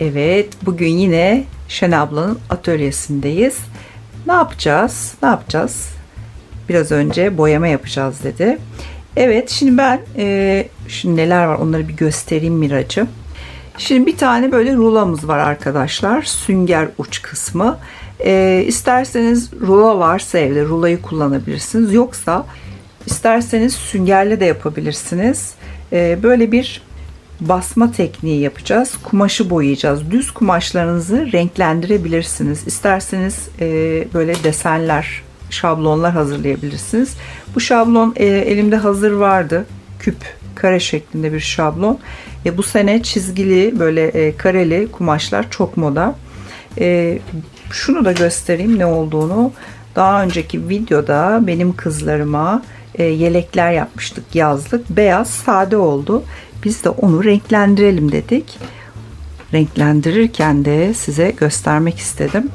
Evet, bugün yine Şen ablanın atölyesindeyiz. Ne yapacağız? Ne yapacağız? Biraz önce boyama yapacağız dedi. Evet, şimdi ben e, şimdi neler var onları bir göstereyim Miracığım. Şimdi bir tane böyle rulamız var arkadaşlar. Sünger uç kısmı. E, isterseniz rula varsa evde rulayı kullanabilirsiniz. Yoksa isterseniz süngerle de yapabilirsiniz. E, böyle bir basma tekniği yapacağız. Kumaşı boyayacağız. Düz kumaşlarınızı renklendirebilirsiniz. İsterseniz e, böyle desenler, şablonlar hazırlayabilirsiniz. Bu şablon e, elimde hazır vardı. Küp, kare şeklinde bir şablon. E, bu sene çizgili böyle e, kareli kumaşlar çok moda. E, şunu da göstereyim ne olduğunu. Daha önceki videoda benim kızlarıma e, yelekler yapmıştık yazlık. Beyaz sade oldu. Biz de onu renklendirelim dedik. Renklendirirken de size göstermek istedim.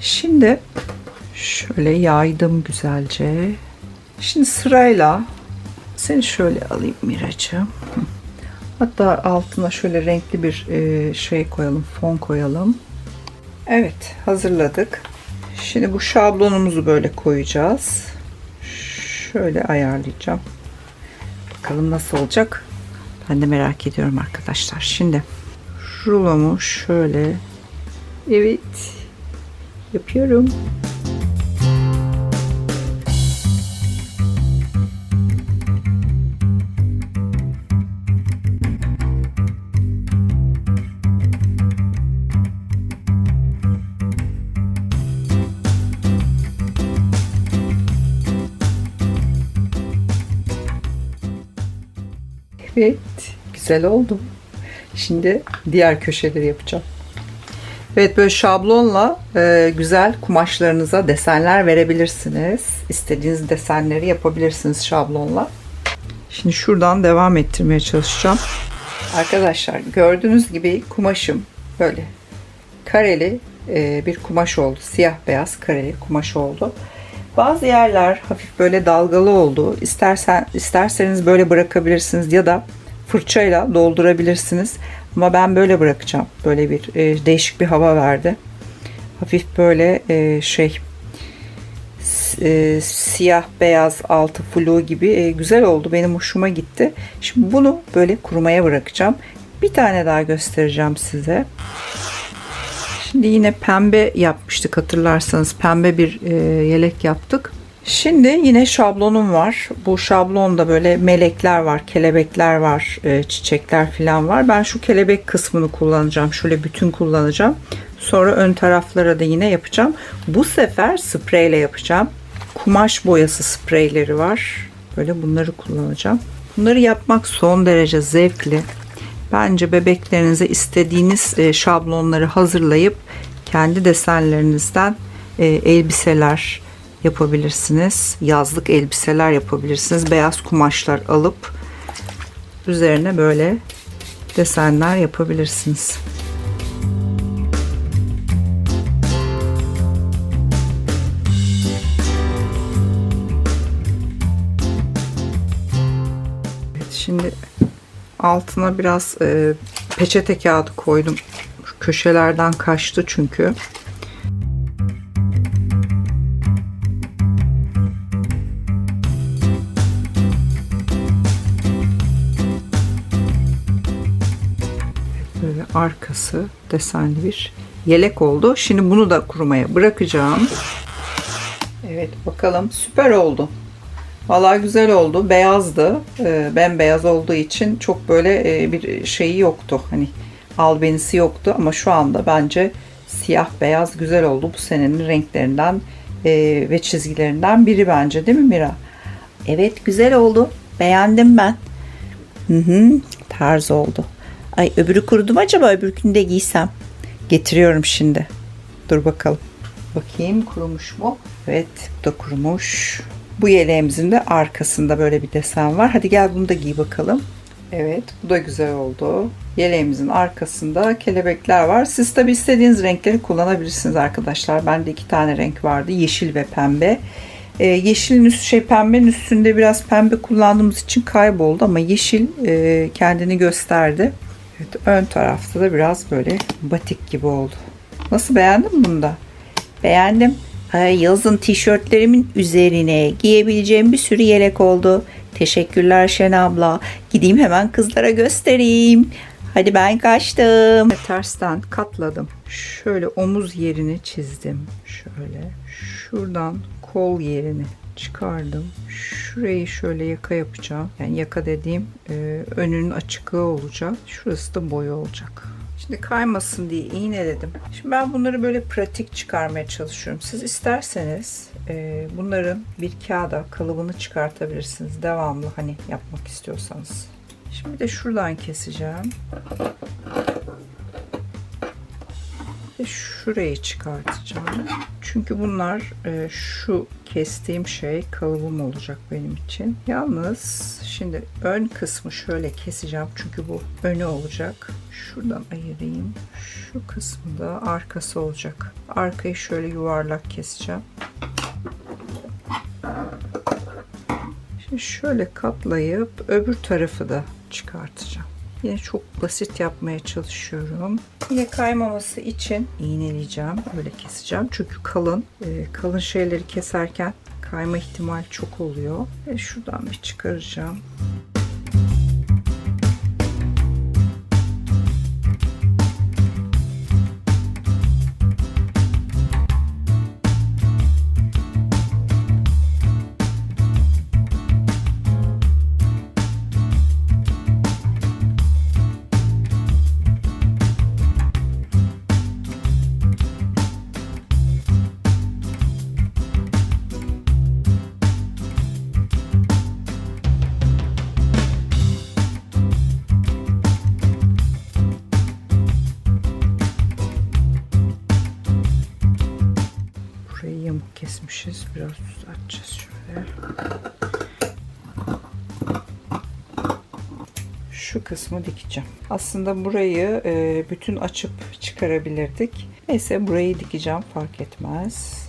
Şimdi şöyle yaydım güzelce. Şimdi sırayla seni şöyle alayım Miracığım. Hatta altına şöyle renkli bir e, şey koyalım, fon koyalım. Evet, hazırladık. Şimdi bu şablonumuzu böyle koyacağız. Şöyle ayarlayacağım. Bakalım nasıl olacak. Ben de merak ediyorum arkadaşlar. Şimdi rulomu şöyle evet yapıyorum. Evet, güzel oldu. Şimdi diğer köşeleri yapacağım. Evet böyle şablonla e, güzel kumaşlarınıza desenler verebilirsiniz. İstediğiniz desenleri yapabilirsiniz şablonla. Şimdi şuradan devam ettirmeye çalışacağım. Arkadaşlar gördüğünüz gibi kumaşım böyle kareli e, bir kumaş oldu. Siyah beyaz kareli kumaş oldu. Bazı yerler hafif böyle dalgalı oldu. İstersen isterseniz böyle bırakabilirsiniz ya da fırçayla doldurabilirsiniz. Ama ben böyle bırakacağım. Böyle bir e, değişik bir hava verdi. Hafif böyle e, şey e, siyah beyaz altı flu gibi e, güzel oldu. Benim hoşuma gitti. Şimdi bunu böyle kurumaya bırakacağım. Bir tane daha göstereceğim size. Şimdi yine pembe yapmıştık hatırlarsanız pembe bir e, yelek yaptık. Şimdi yine şablonum var. Bu şablonda böyle melekler var, kelebekler var, e, çiçekler falan var. Ben şu kelebek kısmını kullanacağım. Şöyle bütün kullanacağım. Sonra ön taraflara da yine yapacağım. Bu sefer spreyle yapacağım. Kumaş boyası spreyleri var. Böyle bunları kullanacağım. Bunları yapmak son derece zevkli. Bence bebeklerinize istediğiniz e, şablonları hazırlayıp kendi desenlerinizden e, elbiseler yapabilirsiniz. Yazlık elbiseler yapabilirsiniz. Beyaz kumaşlar alıp üzerine böyle desenler yapabilirsiniz. Şimdi altına biraz e, peçete kağıdı koydum. Köşelerden kaçtı çünkü. Böyle arkası desenli bir yelek oldu. Şimdi bunu da kurumaya bırakacağım. Evet bakalım süper oldu. Vallahi güzel oldu. Beyazdı. E, bembeyaz olduğu için çok böyle e, bir şeyi yoktu. Hani albenisi yoktu ama şu anda bence siyah beyaz güzel oldu. Bu senenin renklerinden e, ve çizgilerinden biri bence değil mi Mira? Evet güzel oldu. Beğendim ben. Hı hı, tarz oldu. Ay öbürü kurudu mu acaba öbürkünü de giysem? Getiriyorum şimdi. Dur bakalım. Bakayım kurumuş mu? Evet bu da kurumuş. Bu yeleğimizin de arkasında böyle bir desen var. Hadi gel bunu da giy bakalım. Evet bu da güzel oldu. Yeleğimizin arkasında kelebekler var. Siz tabi istediğiniz renkleri kullanabilirsiniz arkadaşlar. Bende iki tane renk vardı. Yeşil ve pembe. Ee, yeşilin üstü şey pembenin üstünde biraz pembe kullandığımız için kayboldu ama yeşil e, kendini gösterdi. Evet, ön tarafta da biraz böyle batik gibi oldu. Nasıl beğendin bunu da? Beğendim. Ay, yazın tişörtlerimin üzerine giyebileceğim bir sürü yelek oldu. Teşekkürler Şen abla. Gideyim hemen kızlara göstereyim. Hadi ben kaçtım. Tersten katladım. Şöyle omuz yerini çizdim. Şöyle. Şuradan kol yerini çıkardım. Şurayı şöyle yaka yapacağım. Yani yaka dediğim e, önünün açıklığı olacak. Şurası da boyu olacak. Şimdi kaymasın diye iğneledim. Şimdi ben bunları böyle pratik çıkarmaya çalışıyorum. Siz isterseniz e, bunların bir kağıda kalıbını çıkartabilirsiniz. Devamlı hani yapmak istiyorsanız. Şimdi de şuradan keseceğim. Ve şurayı çıkartacağım. Çünkü bunlar e, şu kestiğim şey kalıbım olacak benim için. Yalnız şimdi ön kısmı şöyle keseceğim. Çünkü bu önü olacak. Şuradan ayırayım. Şu kısmı arkası olacak. Arkayı şöyle yuvarlak keseceğim. Şimdi şöyle katlayıp öbür tarafı da çıkartacağım. Yine çok basit yapmaya çalışıyorum. Yine kaymaması için iğneleyeceğim. Böyle keseceğim. Çünkü kalın. e, kalın şeyleri keserken kayma ihtimali çok oluyor. Ve şuradan bir çıkaracağım. Şu kısmı dikeceğim. Aslında burayı e, bütün açıp çıkarabilirdik. Neyse burayı dikeceğim fark etmez.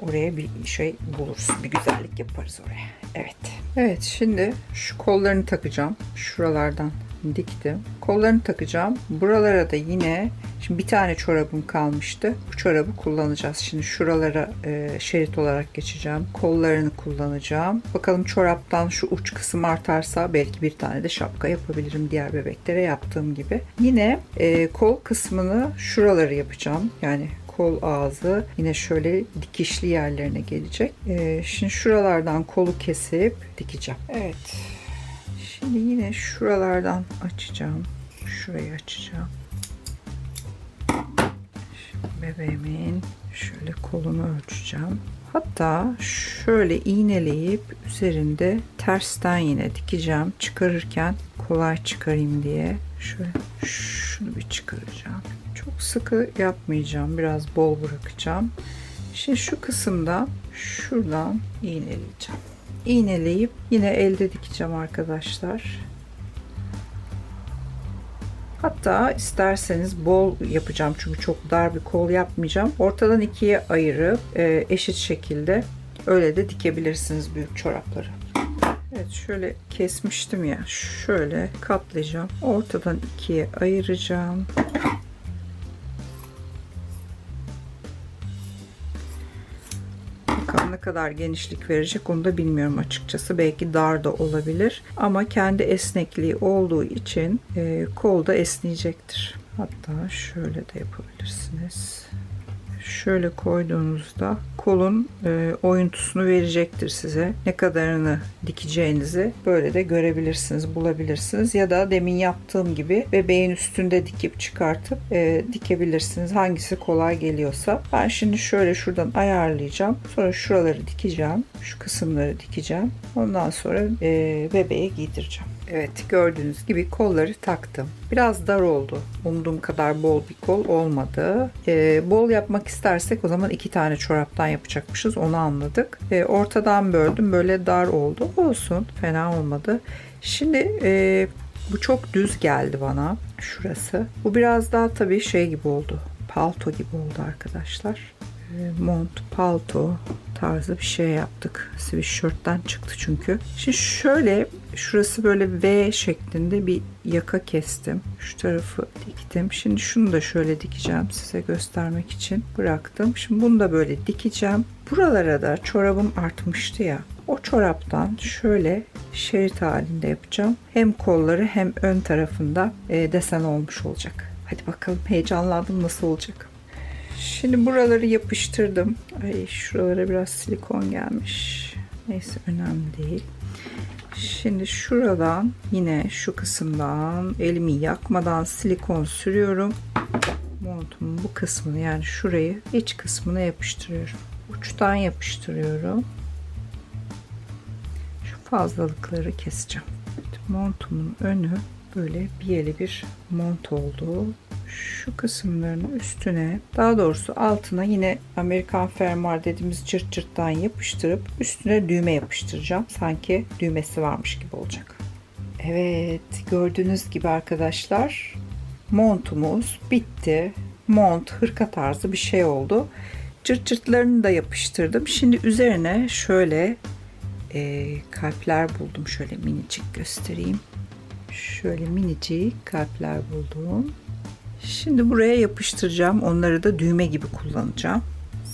Oraya bir şey buluruz. Bir güzellik yaparız oraya. Evet. Evet şimdi şu kollarını takacağım. Şuralardan diktim. Kollarını takacağım. Buralara da yine şimdi bir tane çorabım kalmıştı. Bu çorabı kullanacağız. Şimdi şuralara e, şerit olarak geçeceğim. Kollarını kullanacağım. Bakalım çoraptan şu uç kısım artarsa belki bir tane de şapka yapabilirim diğer bebeklere yaptığım gibi. Yine e, kol kısmını şuraları yapacağım. Yani kol ağzı yine şöyle dikişli yerlerine gelecek. Ee, şimdi şuralardan kolu kesip dikeceğim. Evet. Şimdi yine şuralardan açacağım. Şurayı açacağım. Bebeğimin şöyle kolunu ölçeceğim. Hatta şöyle iğneleyip üzerinde tersten yine dikeceğim. Çıkarırken kolay çıkarayım diye. Şöyle şunu bir çıkaracağım. Çok sıkı yapmayacağım. Biraz bol bırakacağım. Şimdi şu kısımda şuradan iğneleyeceğim. İğneleyip yine elde dikeceğim arkadaşlar. Hatta isterseniz bol yapacağım çünkü çok dar bir kol yapmayacağım. Ortadan ikiye ayırıp e, eşit şekilde öyle de dikebilirsiniz büyük çorapları. Evet şöyle kesmiştim ya şöyle katlayacağım. Ortadan ikiye ayıracağım. Kadar genişlik verecek onu da bilmiyorum açıkçası. Belki dar da olabilir. Ama kendi esnekliği olduğu için e, kol da esneyecektir. Hatta şöyle de yapabilirsiniz. Şöyle koyduğunuzda kolun e, oyuntusunu verecektir size. Ne kadarını dikeceğinizi böyle de görebilirsiniz, bulabilirsiniz. Ya da demin yaptığım gibi bebeğin üstünde dikip çıkartıp e, dikebilirsiniz. Hangisi kolay geliyorsa. Ben şimdi şöyle şuradan ayarlayacağım. Sonra şuraları dikeceğim. Şu kısımları dikeceğim. Ondan sonra e, bebeğe giydireceğim. Evet gördüğünüz gibi kolları taktım. Biraz dar oldu. Umduğum kadar bol bir kol olmadı. Ee, bol yapmak istersek o zaman iki tane çoraptan yapacakmışız. Onu anladık. Ee, ortadan böldüm. Böyle dar oldu. Olsun. Fena olmadı. Şimdi e, bu çok düz geldi bana. Şurası. Bu biraz daha tabii şey gibi oldu. Palto gibi oldu arkadaşlar. Mont, palto tarzı bir şey yaptık. Sweatshirt'ten çıktı çünkü. Şimdi şöyle şurası böyle V şeklinde bir yaka kestim. Şu tarafı diktim. Şimdi şunu da şöyle dikeceğim size göstermek için bıraktım. Şimdi bunu da böyle dikeceğim. Buralara da çorabım artmıştı ya. O çoraptan şöyle şerit halinde yapacağım. Hem kolları hem ön tarafında e, desen olmuş olacak. Hadi bakalım heyecanlandım nasıl olacak. Şimdi buraları yapıştırdım. Ay şuralara biraz silikon gelmiş. Neyse önemli değil. Şimdi şuradan yine şu kısımdan elimi yakmadan silikon sürüyorum. Montumun bu kısmını yani şurayı iç kısmına yapıştırıyorum. Uçtan yapıştırıyorum. Şu fazlalıkları keseceğim. Montumun önü böyle biyeli bir mont oldu. Şu kısımlarını üstüne daha doğrusu altına yine Amerikan fermuar dediğimiz cırt cırttan yapıştırıp üstüne düğme yapıştıracağım. Sanki düğmesi varmış gibi olacak. Evet gördüğünüz gibi arkadaşlar montumuz bitti. Mont hırka tarzı bir şey oldu. Cırt cırtlarını da yapıştırdım. Şimdi üzerine şöyle e, kalpler buldum. Şöyle minicik göstereyim. Şöyle minicik kalpler buldum. Şimdi buraya yapıştıracağım. Onları da düğme gibi kullanacağım.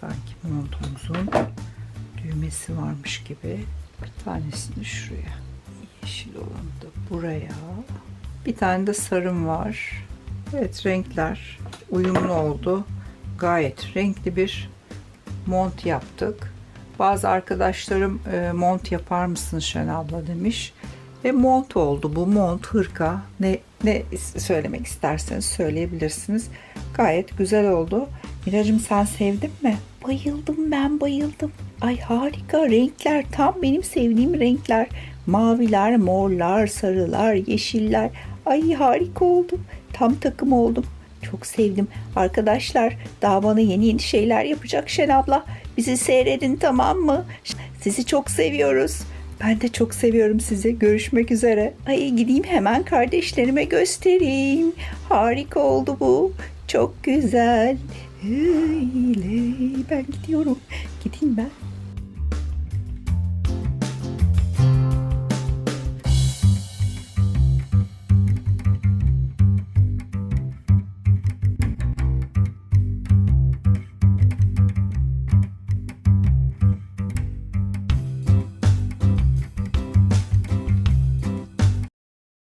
Sanki montumuzun düğmesi varmış gibi. Bir tanesini şuraya. Yeşil olanı da buraya. Bir tane de sarım var. Evet renkler uyumlu oldu. Gayet renkli bir mont yaptık. Bazı arkadaşlarım e, mont yapar mısın Şen abla demiş. Ve mont oldu bu mont hırka ne ne söylemek isterseniz söyleyebilirsiniz. Gayet güzel oldu. Miracım sen sevdin mi? Bayıldım ben bayıldım. Ay harika renkler tam benim sevdiğim renkler. Maviler, morlar, sarılar, yeşiller. Ay harika oldu. Tam takım oldum. Çok sevdim. Arkadaşlar daha bana yeni yeni şeyler yapacak Şen abla. Bizi seyredin tamam mı? Sizi çok seviyoruz. Ben de çok seviyorum sizi. Görüşmek üzere. Ay gideyim hemen kardeşlerime göstereyim. Harika oldu bu. Çok güzel. Öyle ben gidiyorum. Gideyim ben.